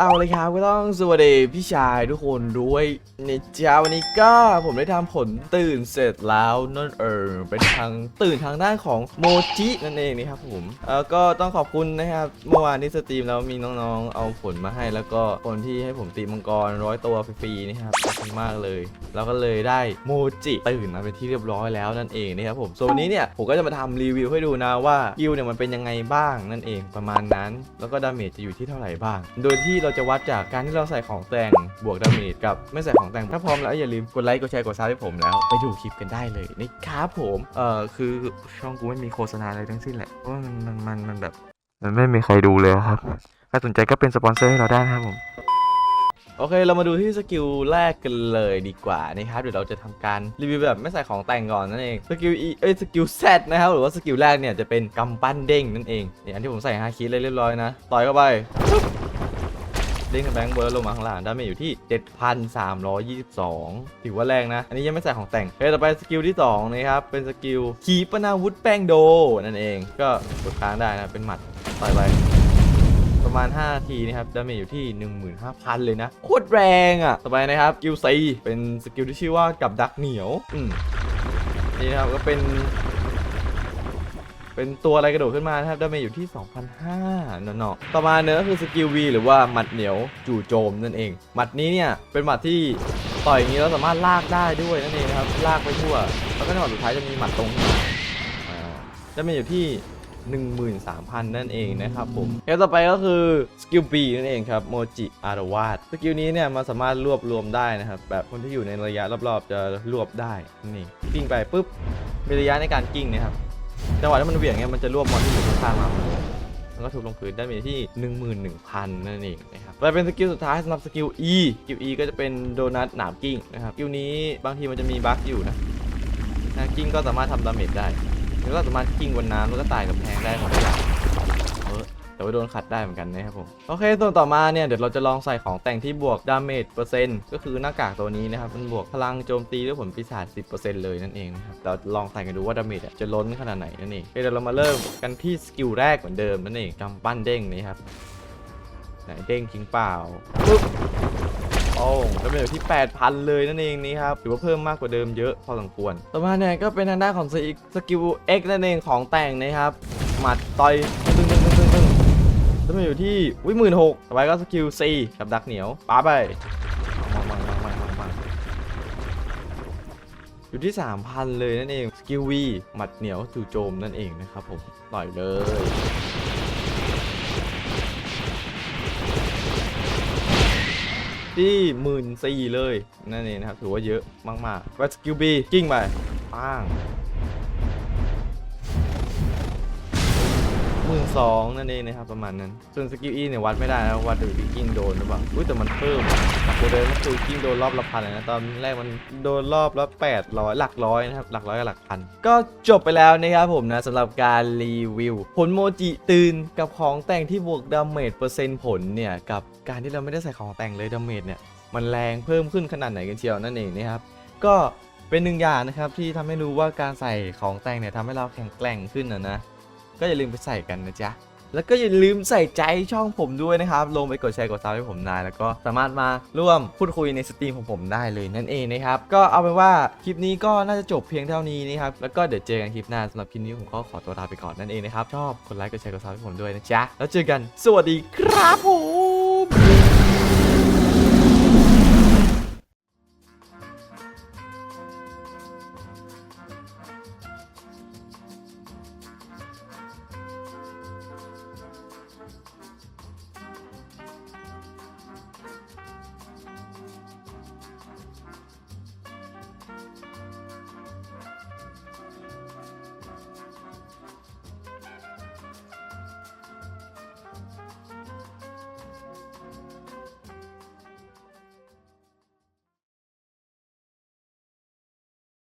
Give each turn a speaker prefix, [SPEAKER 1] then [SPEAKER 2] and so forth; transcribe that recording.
[SPEAKER 1] เอาเลยครับก็ต้องสวัสดีพี่ชายทุกคนด้วยในเช้าวันนี้ก็ผมได้ทำผลตื่นเสร็จแล้วนั่นเออเป็นทางตื่นทางด้านของโมจินั่นเองนะครับผมเออก็ต้องขอบคุณนะครับเมื่อวานที่สตรีมแล้วมีน้องๆ เอาผลมาให้ แล้วก็คนที่ให้ผมตีมังกรร้อยตัวฟรีๆนะครับขอบคุณมากเลย แล้วก็เลยได้โมจิตื่นมาเป็นที่เรียบร้อยแล้วนั่นเองนะครับผมโซนนี้เนี่ยผมก็จะมาทำรีวิวให้ดูนะว่ากิลเนี่ยมันเป็นยังไงบ้างนั่นเองประมาณนั้น แล้วก็ดาเมจจะอยู่ที่เท่าไหร่บ้าง โดยที่เราจะวัดจากการที่เราใส่ของแต่งบวกดาเมจกับไม่ใส่ของแต่งถ้าพร้อมแล้วอย่าลืมกดไลค์กดแชร์กดซับให้ผมแล้ว ไปดูคลิปกันได้เลยนะครับผมเอ่อคือช่องกูไม่มีโฆษณาอะไรทั้งสิ้นแหละเพราะว่ามันมันมันมันแบบ มันไม่มีใครดูเลยครับใครสนใจก็เป็นสปอนเซอร์ให้เราได้นะครับผมโอเค เรามาดูที่สกิลแรกกันเลยดีกว่านะครับ เดี๋ยวเราจะทำการรีวิวแบบไม่ใส่ของแต่งก่อนนั่นเอง สกิล E เอ้ย สกิล Z นะครับ หรือว่าสกิลแรกเนี่ยจะเป็นกำปั้นเด้งนั่นเองเนี่ยอันที่ผมใส่ฮาคิเลยเรียบร้อยนะ ต่อยเข้าไป เด้งกับแบงค์เบิร์ดลงมาข้างล่างดาเมจอยู่ที่ 7,322 ถือว่าแรงนะ อันนี้ยังไม่ใส่ของแต่งโอเคต่อไปสกิลที่สองนะครับ เป็นสกิลขีปนาวุธแป้งโดนั่นเอง ก็กดค้างได้นะ เป็นหมัดต่อยไปประมาณ 5 ทีนะครับดาเมจอยู่ที่ 15,000 เลยนะ โคตรแรงอะ ต่อไปนะครับสกิลซีเป็นสกิลที่ชื่อว่ากับดักเหนียว อืมนี่นะครับก็เป็น เป็นตัวอะไรกระโดดขึ้นมานะครับดาเมจอยู่ที่ 2,500เนาะต่อมาเนื้อก็คือสกิล V หรือว่าหมัดเหนียวจู่โจมนั่นเอง หมัดนี้เนี่ยเป็นหมัดที่ต่อยอย่างนี้แล้วสามารถลากได้ด้วยนั่นเองนะครับ ลากไปทั่ว แล้วก็ในหมัดสุดท้ายจะมีหมัดตรงนี้ดาเมจอยู่ที่13,000 นั่นเองนะครับผมเกมต่อไปก็คือสกิล B นั่นเองครับโมจิอารวาสสกิลนี้เนี่ยมันสามารถรวบรวมได้นะครับ แบบคนที่อยู่ในระยะรอบๆจะรวบได้นี่กิ้งไปปุ๊บมีระยะในการกิ้งนะครับ จังหวะที่มันเหวี่ยงเนี่ยมันจะรวบมอนที่อยู่ข้างๆมามันก็ถูกลงพื้นได้เมจที่ 11,000 นั่นเองนะครับไปเป็นสกิลสุดท้ายสำหรับสกิล E สกิล E ก็จะเป็นโดนัทหนามกิ้งนะครับสกิลนี้บางทีมันจะมีบั๊กอยู่นะนะกิ้งก็สามารถทำดาเมจได้ แล้วก็สามารถกิ้งบนน้ำแล้วก็ตายกับแพงได้ของอย่าง แต่ว่าโดนขัดได้เหมือนกันนะครับผมโอเคส่วนต่อมาเนี่ยเดี๋ยวเราจะลองใส่ของแต่งที่บวกดาเมจเปอร์เซ็นต์ก็คือหน้ากากตัวนี้นะครับมันบวกพลังโจมตีด้วยผลปีศาจ10%เลยนั่นเองนะครับเราลองใส่กันดูว่าดาเมจจะล้นขนาดไหนนั่นเองเดี๋ยวเรามาเริ่มกันที่สกิลแรกเหมือนเดิมนั่นเองกำปั้นเด้งนี่ครับไหนเด้งทิ้งเปล่าปุ๊บโอ้แล้วเป็นอยู่ที่ 8,000 เลยนั่นเองนี่ครับถือว่าเพิ่มมากกว่าเดิมเยอะพอสมควร ต่อมาเนี่ยก็เป็นทางด้านของสกิล X นั่นเองของแต่งนะครับ หมัดต่อย แล้วมันอยู่ที่วิหมื่นหกต่อไปก็สกิล C กับดักเหนียวป้าไปมังมังมังมังมังมังอยู่ที่ 3,000 เลยนั่นเองสกิล V หมัดเหนียวจู่โจมนั่นเองนะครับผมต่อยเลยที่หมื่นสี่เลยนั่นเองนะครับถือว่าเยอะมากๆวัสกิลบีกิ้งไปป้าง หมื่นสองนั่นเองนะครับประมาณนั้น ส่วนสกิลอีเนี่ยวัดไม่ได้นะวัดดูที่กิ้งโดนหรือเปล่าอุ้ยแต่มันเพิ่มจากตัวเดิมก็คือกิ้งโดนรอบละพันเลยนะตอนแรกมันโดนรอบละแปดร้อยหลักร้อยนะครับหลักร้อยกับหลักพันก็จบไปแล้วนะครับผมนะสำหรับการรีวิว ผลโมจิตื่นกับของแต่งที่บวกดาเมจเปอร์เซ็นต์ผลเนี่ยกับการที่เราไม่ได้ใส่ของแต่งเลยดาเมจเนี่ยมันแรงเพิ่มขึ้นขนาดไหนกันเชียวนั่นเองนะครับก็เป็นหนึ่งอย่างนะครับที่ทำให้รู้ว่าการใส่ของแต่งเนี่ยทำให้เราแข็งแกร่งขึ้นนะนะ ก็อย่าลืมไปใส่กันนะจ๊ะแล้วก็อย่าลืมใส่ใจช่องผมด้วยนะครับ ลงไปกดแชร์กดซับให้ผมได้แล้วก็สามารถมาร่วมพูดคุยในสตรีมของผมได้เลยนั่นเองนะครับ ก็เอาเป็นว่าคลิปนี้ก็น่าจะจบเพียงเท่านี้นะครับ แล้วก็เดี๋ยวเจอกันคลิปหน้าสำหรับคลิปนี้ผมก็ขอตัวลาไปก่อนนั่นเองนะครับ ชอบกดไลค์กดแชร์กดซับให้ผมด้วยนะจ๊ะ แล้วเจอกัน สวัสดีครับผม